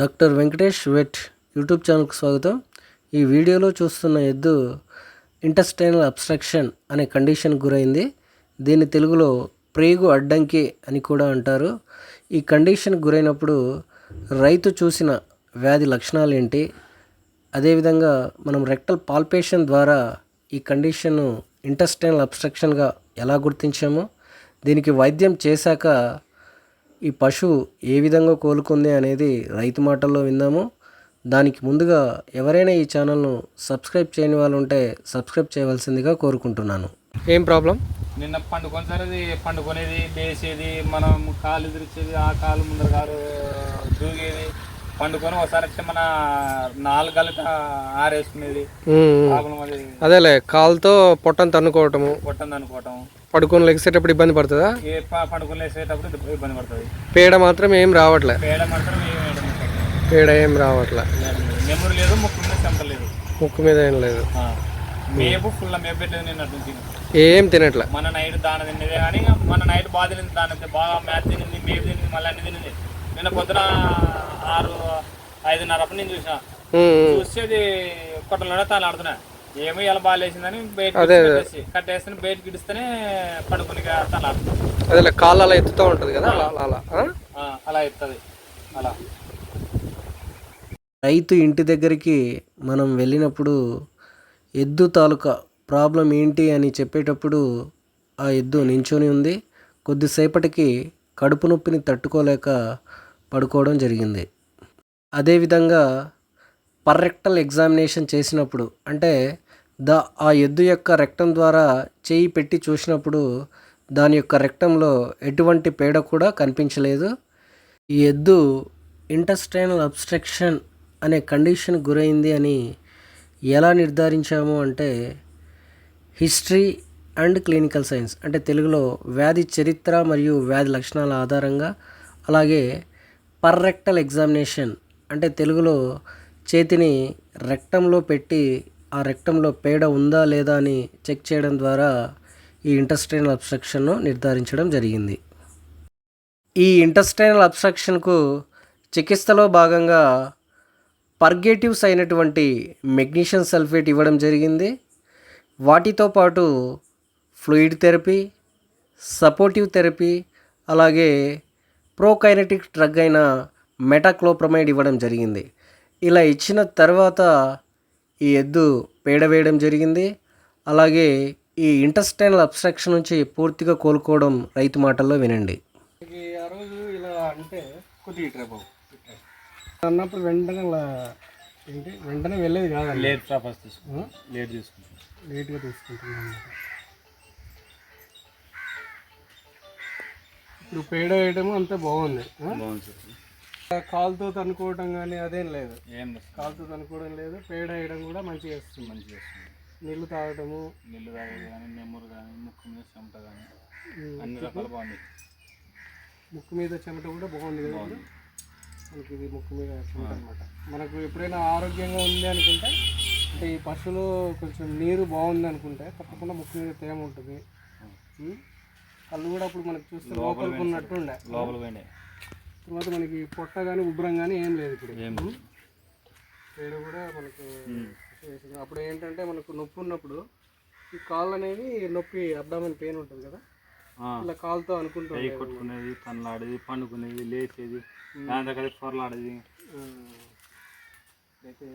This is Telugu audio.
డాక్టర్ వెంకటేష్ వెట్ యూట్యూబ్ ఛానల్కి స్వాగతం. ఈ వీడియోలో చూస్తున్న ఎద్దు ఇంటస్టైనల్ అబ్స్ట్రక్షన్ అనే కండిషన్ గురైంది. దీన్ని తెలుగులో ప్రేగు అడ్డంకి అని కూడా అంటారు. ఈ కండిషన్ గురైనప్పుడు రైతు చూసిన వ్యాధి లక్షణాలు ఏంటి? అదేవిధంగా మనం రెక్టల్ పాల్పేషన్ ద్వారా ఈ కండిషన్ను ఇంటస్టైనల్ అబ్స్ట్రక్షన్గా ఎలా గుర్తించామో? దీనికి వైద్యం చేశాక ఈ పశువు ఏ విధంగా కోలుకుంది అనేది రైతు మాటల్లో విందాము. దానికి ముందుగా ఎవరైనా ఈ ఛానల్ను సబ్స్క్రైబ్ చేయని వాళ్ళు ఉంటే సబ్స్క్రైబ్ చేయవలసిందిగా కోరుకుంటున్నాను. ఏం ప్రాబ్లం? నిన్న పండుకొని సరే అది పండుకునేది లేచేది మనం కాలు ఎదిరిచేది ఆ కాలు ముందర కాలు దూగేది పండుకొని ఒకసారి వచ్చి మన నాలుగు కలిపి ఆరేసుకునేది. అదేలే కాలుతో పొట్టను తన్నుకోవటము. కొట్టంది అనుకోవటం పడుకొని లెగిసేటప్పుడు ఇబ్బంది పడుతుందా? పండుకొని లేచేటప్పుడు ఇది ఇబ్బంది పడుతుంది. పేడ మాత్రం ఏం రావట్లే. పేడ మాత్రం. పేడ ఏం రావట్లే. నెమ్మరు లేదు ముక్కు మీద చెమట లేదు. ముక్కు మీద ఏం లేదు. మేపు ఫుల్ మేపు పెట్టలేదు నిన్న నుంచి ఏం తినట్లే. మన నైట్ దాన తిన్నదే కానీ మన నైట్ బాగా తినింది దాని. బాగా మ్యాచ్ తినింది మేపు తినింది మళ్ళీ అన్ని తినింది. నిన్న పొద్దున ఆరు ఐదున్నర అప్పుడు నేను చూసిన. చూసేది కొట్టలోనే తాను ఆడుతున్నా. ఏమో ఇలా బాగా లేచిందని బయట కట్టేసి కట్టేస్తే బయటకి ఇడిస్తేనే పడుకుని తను అదేలే కాళ్ళు అలా ఎత్తుతూ ఉంటుంది కదా అలా అలా, అలా ఎత్తది. అలా. రైతు ఇంటి దగ్గరికి మనం వెళ్ళినప్పుడు ఎద్దు తాలూకా ప్రాబ్లం ఏంటి అని చెప్పేటప్పుడు ఆ ఎద్దు నించొని ఉంది. కొద్దిసేపటికి కడుపు నొప్పిని తట్టుకోలేక పడుకోవడం జరిగింది. అదేవిధంగా పర్రెక్టల్ ఎగ్జామినేషన్ చేసినప్పుడు అంటే ద ఆ ఎద్దు యొక్క రెక్టం ద్వారా చేయి పెట్టి చూసినప్పుడు దాని యొక్క రెక్టంలో ఎటువంటి పేడ కూడా కనిపించలేదు. ఈ ఎద్దు ఇంటస్టైనల్ అబ్స్ట్రక్షన్ అనే కండిషన్ గురైంది అని ఎలా నిర్ధారించాము అంటే హిస్టరీ అండ్ క్లినికల్ సైన్స్. అంటే తెలుగులో వ్యాధి చరిత్ర మరియు వ్యాధి లక్షణాల ఆధారంగా అలాగే పర్రెక్టల్ ఎగ్జామినేషన్ అంటే తెలుగులో చేతిని రెక్టంలో పెట్టి ఆ రెక్టంలో పేడ ఉందా లేదా అని చెక్ చేయడం ద్వారా ఈ ఇంటస్ట్రైనల్ అబ్స్ట్రక్షన్ను నిర్ధారించడం జరిగింది. ఈ ఇంటస్ట్రైనల్ అబ్స్ట్రక్షన్కు చికిత్సలో భాగంగా పర్గేటివ్స్ అయినటువంటి మెగ్నీషియం సల్ఫేట్ ఇవ్వడం జరిగింది. వాటితో పాటు ఫ్లూయిడ్ థెరపీ సపోర్టివ్ థెరపీ అలాగే ప్రోకైనటిక్ డ్రగ్ అయిన మెటాక్లోప్రమైడ్ ఇవ్వడం జరిగింది. ఇలా ఇచ్చిన తర్వాత ఈ ఎద్దు పేడ వేయడం జరిగింది. అలాగే ఈ ఇంటెస్టైనల్ అబ్స్ట్రక్షన్ నుంచి పూర్తిగా కోలుకోవడం రైతు మాటల్లో వినండి. ఆ రోజు ఇలా అంటే కొద్దిగా అన్నప్పుడు వెంటనే ఇలా ఏంటి? వెంటనే వెళ్ళేది కాదండి. లేట్ ఫస్ట్ లేట్ తీసుకుంటాం. లేట్గా తీసుకుంటున్నాను ఇప్పుడు పేడ వేయడం అంతా బాగుంది ఆ? బాగుంది సార్. కాలుతో తనుకోవడం కానీ అదేం లేదు. ఏం లేదు. కాలుతో తనుకోవడం లేదు పేడ వేయడం కూడా మంచిగా వస్తుంది మంచిగా చేస్తుంది. నీళ్ళు తాగటము. నీళ్ళు తాగేది కానీ నెమ్మరు కానీ ముక్కు మీద చెమట కానీ అన్ని రకాలు బాగుంది. ముక్కు మీద చెమట కూడా బాగుంది కదా? మనకి ఇది ముక్కు మీద చెమట అనమాట మనకు ఎప్పుడైనా ఆరోగ్యంగా ఉంది అనుకుంటే అంటే ఈ పశువులో కొంచెం నీరు బాగుంది అనుకుంటే తప్పకుండా ముక్కు మీద తేమ ఉంటుంది. కళ్ళు కూడా అప్పుడు మనకు చూస్తే లోపలికి ఉన్నట్టు ఉండే లోపల పోయినాయి. తర్వాత మనకి పొట్ట కానీ ఉబ్బరం కానీ ఏం లేదు ఇప్పుడు. పేడ కూడా మనకు. అప్పుడు ఏంటంటే మనకు నొప్పి ఉన్నప్పుడు ఈ కాళ్ళు అనేవి నొప్పి అబ్డామిన్ పెయిన్ ఉంటుంది కదా? ఇలా కాలుతో అనుకుంటూ కొట్టుకునేది తనలాడేది పండుకునేది లేచేది దాని దగ్గర పొరలాడేది అయితే